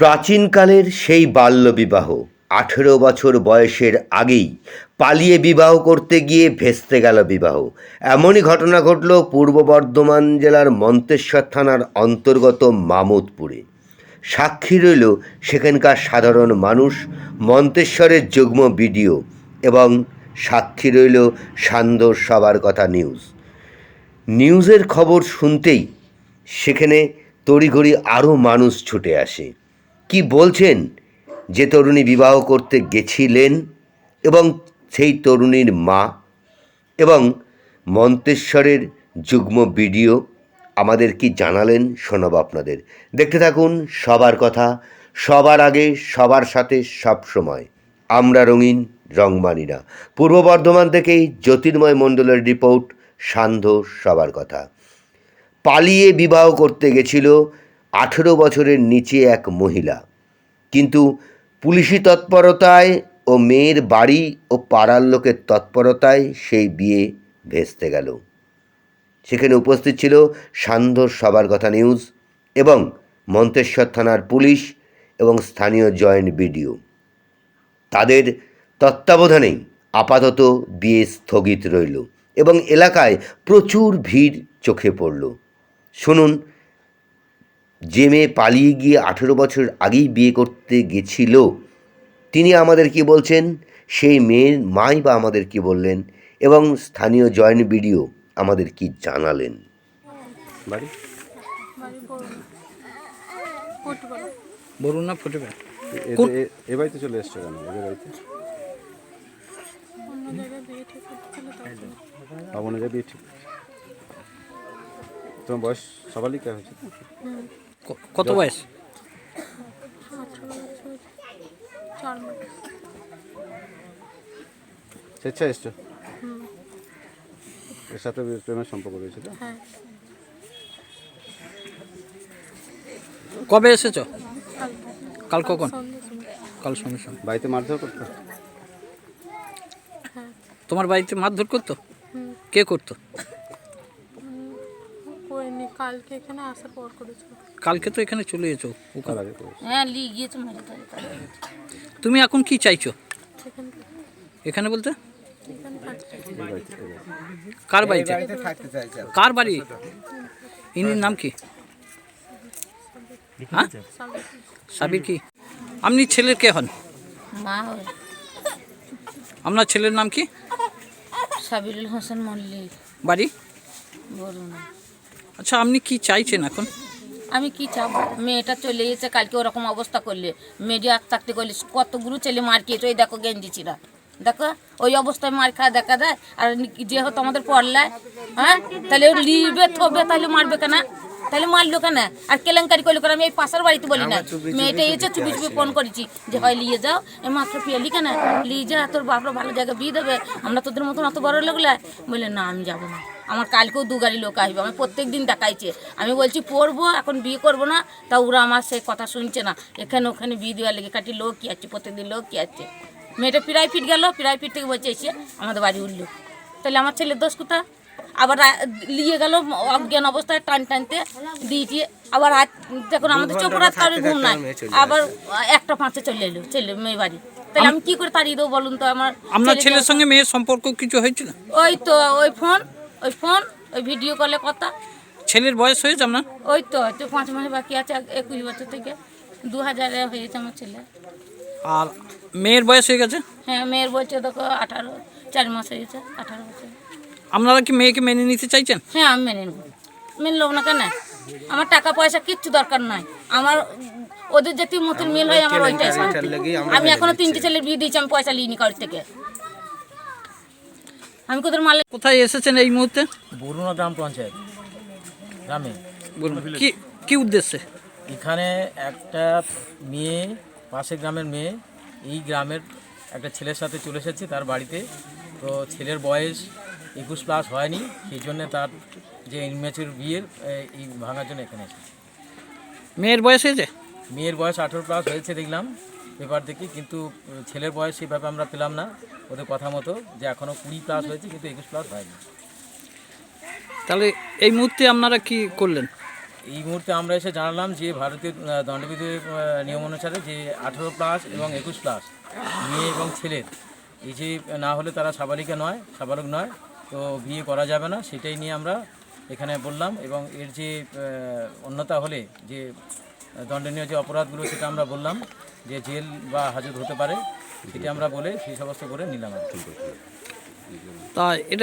প্রাচীনকালের সেই বাল্যবিবাহ, আঠেরো বছর বয়সের আগেই পালিয়ে বিবাহ করতে গিয়ে ভেস্তে গেল বিবাহ। এমনই ঘটনা ঘটল পূর্ব বর্ধমান জেলার মন্তেশ্বর থানার অন্তর্গত মামুদপুরে। সাক্ষী রইল সেখানকার সাধারণ মানুষ, মন্তেশ্বরের যুগ্ম বিডিও এবং সাক্ষী রইল সান্দর সবার কথা নিউজ। নিউজের খবর শুনতেই সেখানে তড়িঘড়ি আরও মানুষ ছুটে আসে। কি বলছেন? যে তরুণী বিবাহ করতে গেছিলেন এবং সেই তরুণীর মা এবং মন্তেশ্বরের যুগ্ম বিডিও আমাদের কি জানালেন? শোনাব আপনাদের। দেখতে থাকুন, সবার কথা, সবার আগে, সবার সাথে, সব সময়। আমরা রঙিন রংমানিনা পূর্ব বর্ধমান থেকেই জ্যোতির্ময় মণ্ডলের রিপোর্ট, সান্ধ্য, সবার কথা। পালিয়ে বিবাহ করতে গেছিল আঠেরো বছরের নিচে এক মহিলা। কিন্তু পুলিশি তৎপরতায় ও মেয়ের বাড়ি ও পাড়ার লোকের তৎপরতায় সেই বিয়ে ভেস্তে গেল। সেখানে উপস্থিত ছিল সান্ধ্য সবার কথা নিউজ এবং মন্তেশ্বর থানার পুলিশ এবং স্থানীয় জয়েন্ট বিডিও। তাদের তত্ত্বাবধানেই আপাতত বিয়ে স্থগিত রইল এবং এলাকায় প্রচুর ভিড় চোখে পড়ল। শুনুন যে মেয়ে পালিয়ে গিয়ে আঠেরো বছর আগেই বিয়ে করতে গেছিল। তিনি আমাদের কি বলছেন? সেই মেয়ের মাই বা আমাদের কি বললেন? এবং স্থানীয় জয়েন্ট বিডিও আমাদের কি জানালেন? বাড়ি? বলুন না ফুটবে এ- বাড়িতে চলে এসছো কেন? এদের বাড়িতে? অন্য জায়গায় বিয়ে ঠিক তোমার বয়স সবারই কে হয়েছে? কত বয়স? স্বেচ্ছা এসছো? এর সাথে প্রেমের সম্পর্ক রয়েছে তো? হ্যাঁ। কবে এসেছ? কাল। কখন? কাল সঙ্গে সঙ্গে বাড়িতে মারধর করতো? হ্যাঁ। তোমার বাড়িতে মারধর করতো? কে করতো? কালকে এখানে আসার পর করেছিল কালকে তো এখানে চলে এসো তার আগে করেছে। হ্যাঁ লিয়ে গিয়েছে ধরে তুমি এখন কি চাইছো? এখানে বলতে। কার বাড়িতে? কার বাড়ি? ইনির নাম কি? হ্যাঁ? সাবির সাবির কি? আপনি ছেলের কে হন? মা আপনার ছেলের নাম কি? সাবিরুল হোসেন মল্লিক। বাড়ি? বলুন আচ্ছা আপনি কি চাইছেন এখন? আমি কি চাবো? মেয়েটা চলে গেছে কালকে ওরকম অবস্থা করলে। মিডিয়া থাকতে করলে কতগুলো ছেলে মার খেয়েছে ওই দেখো গেঞ্জি ছিঁড়া দেখো ওই অবস্থায় মার খাওয়া দেখা দেয় আর যেহেতু আমাদের পড়লায় হ্যাঁ? তাহলে ও লিবে থবে তাহলে মারবে কেন? তাহলে মারলো কেন? আর কেলেঙ্কারি করল কেন? আমি এই পাশের বাড়িতে বলি না। মেয়েটা এসে চুপি চুপি ফোন করেছি যে হয় নিয়ে যাও। এই মাত্র পেলি কেন? নিয়ে যা তোর বাপরা ভালো জায়গায় বিয়ে দেবে। আমরা তোদের মতন অত বড় লোকলা বলে না আমি যাব না। আমার কালকেও দু গাড়ি লোক আসবে আমি প্রত্যেক দিন দেখাইছে। আমি বলছি পড়ব এখন বিয়ে করব না। তা ওরা আমার সেই কথা শুনছে না। এখানে ওখানে বিয়ে দেওয়ার লেগে কাটি লোক কি আছে প্রত্যেকদিন লোক কি আছে? মেয়েটা প্রাইভেট গেল প্রাইভেট থেকে বলছে এসে আমাদের বাড়ি উঠল। তাহলে আমার ছেলের দোষ কোথা আবার নিয়ে গেল অজ্ঞান অবস্থায় টান টানতে দিয়েছি। আবার রাত যখন আমাদের চোখ রাত কারোর ঘুম নাই। আবার একটা পাঁচে চলে এলো ছেলে মেয়ে বাড়ি। তাহলে আমি কি করে তাড়িয়ে দেবো বলুন তো আমার আপনার ছেলের সঙ্গে মেয়ের সম্পর্ক কিছু হয়েছিল? ওই তো ওই ফোন ওই ফোন ওই ভিডিও কলে কথা। ছেলের বয়স হয়েছে আপনার? ওই তো তো পাঁচ মাস বাকি আছে একুশ বছর থেকে। দু হাজারে হয়েছে আমার ছেলে। আর মেয়ের বয়স হয়ে গেছে? হ্যাঁ মেয়ের বলছে দেখো আঠারো চার মাস হয়েছে আঠারো বছর। আপনারা কি মেয়েকে মেনে নিতে চাইছেন? হ্যাঁ আমি মেনে নেব। মেনে নেব না কেন? আমার টাকা পয়সা কিচ্ছু দরকার নাই। আমার ওদের যেতে মতন মিল হয় আমার ওইটাই। আমি এখনও তিনটে ছেলের বিয়ে দিয়েছি আমি পয়সা নিইনি কারোর থেকে। আমি কোথাও মালে কোথায় এসেছেন এই মুহূর্তে? বরুণা গ্রাম পঞ্চায়েত গ্রামে। বলুন কি কি উদ্দেশ্যে? এখানে একটা মেয়ে পাশের গ্রামের মেয়ে এই গ্রামের একটা ছেলের সাথে চলে এসেছে তার বাড়িতে। তো ছেলের বয়স একুশ প্লাস হয়নি সেই জন্যে তার যে ইনম্যাচুর বিয়ের এই ভাঙার জন্য এখানে এসেছে। মেয়ের বয়স হয়েছে? মেয়ের বয়স আঠেরো প্লাস হয়েছে দেখলাম। পেপার দেখি কিন্তু ছেলের বয়স সেভাবে আমরা পেলাম না ওদের কথা মতো যে এখনও কুড়ি প্লাস হয়েছে কিন্তু একুশ প্লাস হয়নি। তাহলে এই মুহূর্তে আপনারা কি করলেন? এই মুহূর্তে আমরা এসে জানালাম যে ভারতীয় আহ, নিয়ম অনুসারে যে আঠেরো প্লাস এবং একুশ প্লাস মেয়ে এবং ছেলের এই যে না হলে তারা সাবালিকা নয় সাবালক নয় তো বিয়ে করা যাবে না সেটাই নিয়ে আমরা এখানে বললাম এবং এর যে অন্যতা হলে যে দণ্ডনীয় যে অপরাধগুলো সেটা আমরা বললাম, যে জেল বা হাজত হতে পারে, সেটা আমরা বলে সেই সমস্ত করে নিলাম আর কি। তা এটা